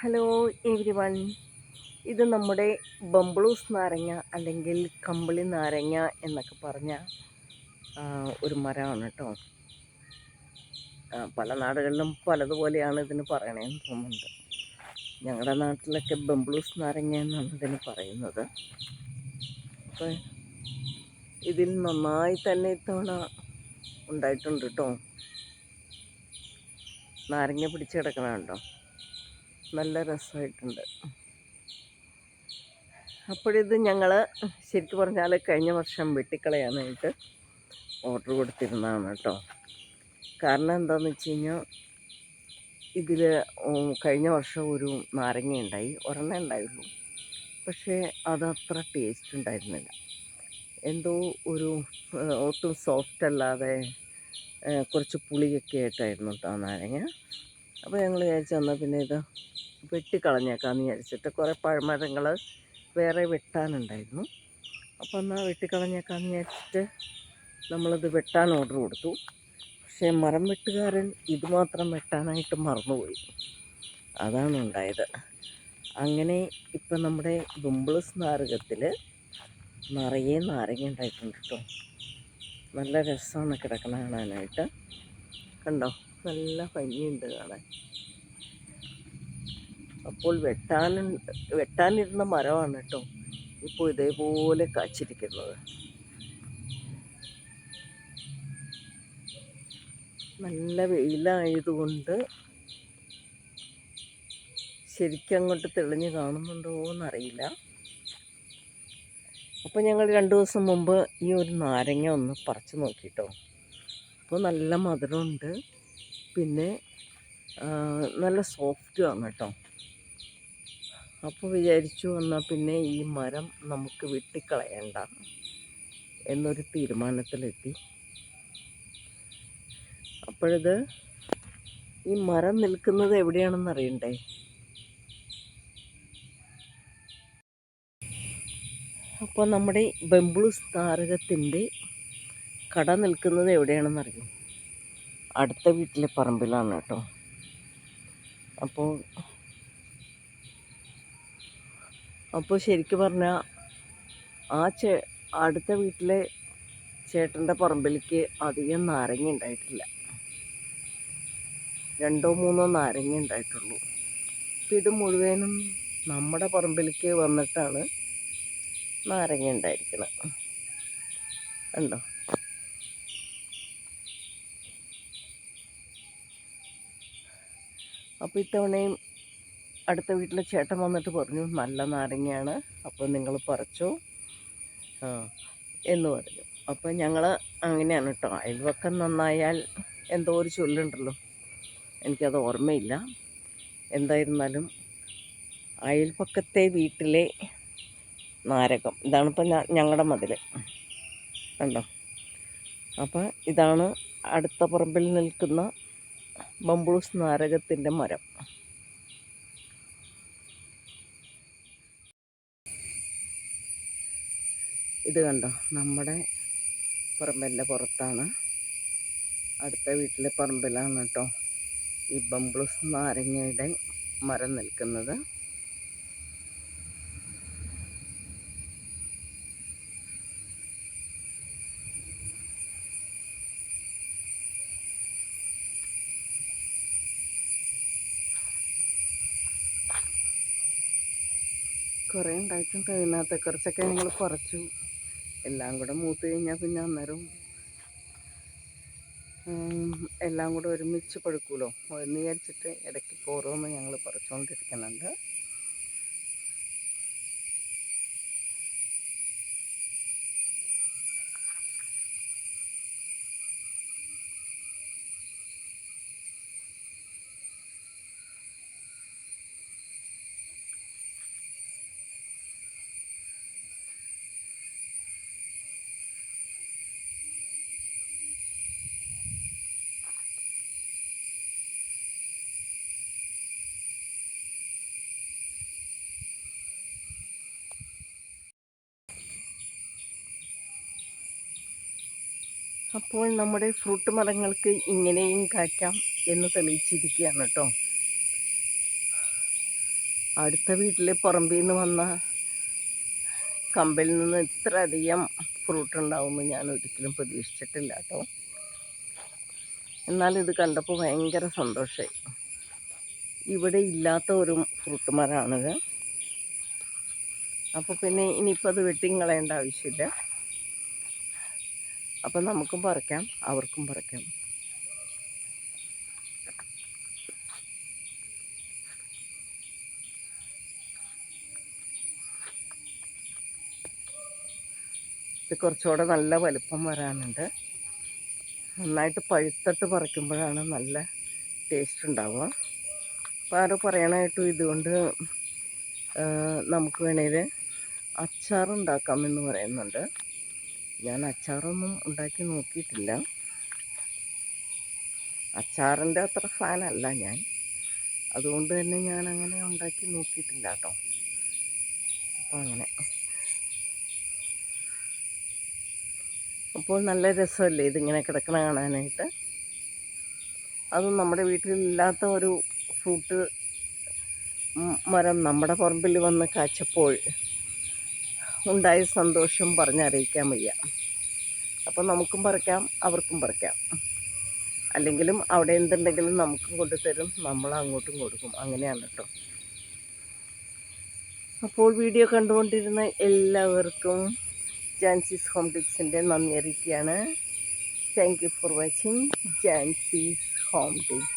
Hello every one ഇത് നമ്മുടെ ബംബ്ലൂസ് നാരങ്ങ അല്ലെങ്കിൽ കമ്പിളി നാരങ്ങ എന്നൊക്കെ പറഞ്ഞ ഒരു മരമാണ് കേട്ടോ. പല നാടുകളിലും പലതുപോലെയാണ് ഇതിന് പറയണതെന്ന് തോന്നുന്നുണ്ട്. ഞങ്ങളുടെ നാട്ടിലൊക്കെ ബംബ്ലൂസ് നാരങ്ങ എന്നാണ് ഇതിന് പറയുന്നത്. അപ്പോൾ ഇതിൽ നന്നായി തന്നെ ഇത്തവണ ഉണ്ടായിട്ടുണ്ട് കേട്ടോ. നാരങ്ങ പിടിച്ച് കിടക്കണ കണ്ടോ? നല്ല രസമായിട്ടുണ്ട്. അപ്പോഴിത് ഞങ്ങൾ ശരിക്കും പറഞ്ഞാൽ കഴിഞ്ഞ വർഷം വെട്ടിക്കളയാനായിട്ട് ഓർഡർ കൊടുത്തിരുന്നതാണ് കേട്ടോ. കാരണം എന്താണെന്ന് വെച്ച് കഴിഞ്ഞാൽ ഇതിൽ കഴിഞ്ഞ വർഷം ഒരു നാരങ്ങ ഉണ്ടായി ഒരെണ്ണ ഉണ്ടായിരുന്നു പക്ഷേ അതത്ര ടേസ്റ്റ് ഉണ്ടായിരുന്നില്ല. എന്തോ ഒരു ഒട്ടും സോഫ്റ്റ് അല്ലാതെ കുറച്ച് പുളിയൊക്കെ ആയിട്ടായിരുന്നു കേട്ടോ നാരങ്ങ. അപ്പോൾ ഞങ്ങൾ വിചാരിച്ചു എന്നാൽ പിന്നെ ഇത് വെട്ടിക്കളഞ്ഞേക്കാമെന്ന് വിചാരിച്ചിട്ട് കുറേ പഴമരങ്ങൾ വേറെ വെട്ടാനുണ്ടായിരുന്നു. അപ്പോൾ എന്നാൽ വെട്ടിക്കളഞ്ഞേക്കാമെന്ന് വിചാരിച്ചിട്ട് നമ്മളത് വെട്ടാൻ ഓർഡർ കൊടുത്തു. പക്ഷേ മരം വെട്ടുകാരൻ ഇത് മാത്രം വെട്ടാനായിട്ട് മറന്നുപോയി. അതാണ് ഉണ്ടായത്. അങ്ങനെ ഇപ്പം നമ്മുടെ ബുമ്പിൾസ് നാരകത്തിൽ നിറയെ നാരങ്ങ ഉണ്ടായിട്ടുണ്ട് കേട്ടോ നല്ല രസമാണ് കിടക്കണ കാണാനായിട്ട്. കണ്ടോ? നല്ല ഭംഗിയുണ്ട് കാണാൻ. അപ്പോൾ വെട്ടാനുണ്ട് വെട്ടാനിരുന്ന മരമാണ് കേട്ടോ ഇപ്പോൾ ഇതേപോലെ കാച്ചിരിക്കുന്നത്. നല്ല വെയിലായതുകൊണ്ട് ശരിക്കും അങ്ങോട്ട് തെളിഞ്ഞ് കാണുന്നുണ്ടോ എന്നറിയില്ല അപ്പോൾ ഞങ്ങൾ രണ്ട് ദിവസം മുമ്പ് ഈ ഒരു നാരങ്ങ ഒന്ന് പറിച്ച് നോക്കിട്ടോ. അപ്പോൾ നല്ല മധുരമുണ്ട്. പിന്നെ നല്ല സോഫ്റ്റുമാണ് കേട്ടോ. അപ്പോൾ വിചാരിച്ചു എന്നാൽ പിന്നെ ഈ മരം നമുക്ക് വെട്ടിക്കളയണ്ട എന്നൊരു തീരുമാനത്തിലെത്തി. അപ്പോഴത് ഈ മരം നിൽക്കുന്നത് എവിടെയാണെന്ന് അറിയണ്ടേ? അപ്പോൾ നമ്മുടെ ബംബിളൂസ് താരകത്തിന്റെ കട നിൽക്കുന്നത് എവിടെയാണെന്നറിയോ? അടുത്ത വീട്ടിലെ പറമ്പിലാണ് കേട്ടോ. അപ്പോൾ അപ്പോൾ ശരിക്കും പറഞ്ഞാൽ ആ ചേ അടുത്ത വീട്ടിലെ ചേട്ടന്റെ പറമ്പിലേക്ക് അധികം നാരങ്ങ ഉണ്ടായിട്ടില്ല. രണ്ടോ മൂന്നോ നാരങ്ങ ഉണ്ടായിട്ടുള്ളൂ. അപ്പം ഇത് മുഴുവനും നമ്മുടെ പറമ്പിലേക്ക് വന്നിട്ടാണ് നാരങ്ങ ഉണ്ടായിരിക്കണം കണ്ടോ? അപ്പോൾ ഇത്തവണയും അടുത്ത വീട്ടിലെ ചേട്ടൻ വന്നിട്ട് പറഞ്ഞു നല്ല നാരങ്ങയാണ് അപ്പോൾ നിങ്ങൾ പറിച്ചോ. എന്ന് പറഞ്ഞു. അപ്പോൾ ഞങ്ങൾ അങ്ങനെയാണ് കേട്ടോ അയൽവക്കം നന്നായാൽ എന്തോ ഒരു ചൊല്ലുണ്ടല്ലോ. എനിക്കത് ഓർമ്മയില്ല. എന്തായിരുന്നാലും അയൽപക്കത്തെ വീട്ടിലെ നാരകം. ഇതാണ് ഇപ്പം ഞങ്ങളുടെ മതിൽ കണ്ടോ? അപ്പോൾ ഇതാണ് അടുത്ത പറമ്പിൽ നിൽക്കുന്ന ബംബൂസ് നാരകത്തിന്റെ മരം. ഇത് കണ്ടോ? നമ്മുടെ പറമ്പിന്റെ പുറത്താണ്. അടുത്ത വീട്ടിലെ പറമ്പിലാണ് കേട്ടോ ഈ ബംബ്ലൂസ് നാരങ്ങയുടെ മരം നിൽക്കുന്നത്. കുറേ ഉണ്ടായിട്ടുണ്ട് ഇതിനകത്ത് കുറച്ചൊക്കെ ഞങ്ങൾ കുറച്ചു. എല്ലാം കൂടെ മൂത്ത് കഴിഞ്ഞാൽ പിന്നെ അന്നേരം എല്ലാം കൂടെ ഒരുമിച്ച് പഴുക്കുമല്ലോ എന്ന് വിചാരിച്ചിട്ട് ഇടയ്ക്ക് ഓരോന്ന് ഞങ്ങൾ പറിച്ചുകൊണ്ടിരിക്കുന്നുണ്ട് അപ്പോൾ നമ്മുടെ ഫ്രൂട്ട് മരങ്ങൾക്ക് ഇങ്ങനെയും കായ്ക്കാം എന്ന് തെളിയിച്ചിരിക്കുകയാണ് കേട്ടോ. അടുത്ത വീട്ടിലെ പറമ്പിൽ നിന്ന് വന്ന കമ്പിൽ നിന്ന് ഇത്രയധികം ഫ്രൂട്ട് ഉണ്ടാവുമെന്ന് ഞാൻ ഒരിക്കലും പ്രതീക്ഷിച്ചിട്ടില്ല കേട്ടോ. എന്നാൽ ഇത് കണ്ടപ്പോൾ ഭയങ്കര സന്തോഷമായി. ഇവിടെ ഇല്ലാത്ത ഒരു ഫ്രൂട്ട് മരമാണിത്. അപ്പോൾ പിന്നെ ഇനിയിപ്പോൾ അത് വെട്ടിയും കളയേണ്ട ആവശ്യമില്ല. അപ്പം നമുക്കും പറിക്കാം അവർക്കും പറിക്കാം. ഇത് കുറച്ചുകൂടെ നല്ല വലുപ്പം വരാനുണ്ട്. നന്നായിട്ട് പഴുത്തിട്ട് പറിക്കുമ്പോഴാണ് നല്ല ടേസ്റ്റ് ഉണ്ടാവുക. അപ്പോൾ ആരോ പറയണായിട്ടും ഇതുകൊണ്ട് നമുക്ക് വേണേൽ അച്ചാറുണ്ടാക്കാമെന്ന് പറയുന്നുണ്ട്. ഞാൻ അച്ചാറൊന്നും ഉണ്ടാക്കി നോക്കിയിട്ടില്ല. അച്ചാറിന്റെ അത്ര ഫാനല്ല ഞാൻ. അതുകൊണ്ട് തന്നെ ഞാൻ അങ്ങനെ ഉണ്ടാക്കി നോക്കിയിട്ടില്ല കേട്ടോ. അപ്പോൾ അങ്ങനെ. അപ്പോൾ നല്ല രസമല്ലേ ഇതിങ്ങനെ കിടക്കണ കാണാനായിട്ട്? അതും നമ്മുടെ വീട്ടിലില്ലാത്ത ഒരു ഫ്രൂട്ട് മരം നമ്മുടെ പറമ്പിൽ വന്ന് കാച്ചപ്പോൾ ഉണ്ടായ സന്തോഷം പറഞ്ഞറിയിക്കാൻ വയ്യ. അപ്പം നമുക്കും പറിക്കാം അവർക്കും പറിക്കാം. അല്ലെങ്കിലും അവിടെ എന്തുണ്ടെങ്കിലും നമുക്കും കൊണ്ടുതരും നമ്മൾ അങ്ങോട്ടും കൊടുക്കും. അങ്ങനെയാണ് കേട്ടോ അപ്പോൾ വീഡിയോ കണ്ടുകൊണ്ടിരുന്ന എല്ലാവർക്കും ജാൻസീസ് ഹോം ടിപ്സിന്റെ നന്ദി അറിയിക്കുകയാണ്. Thank you for watching Jancy's home tips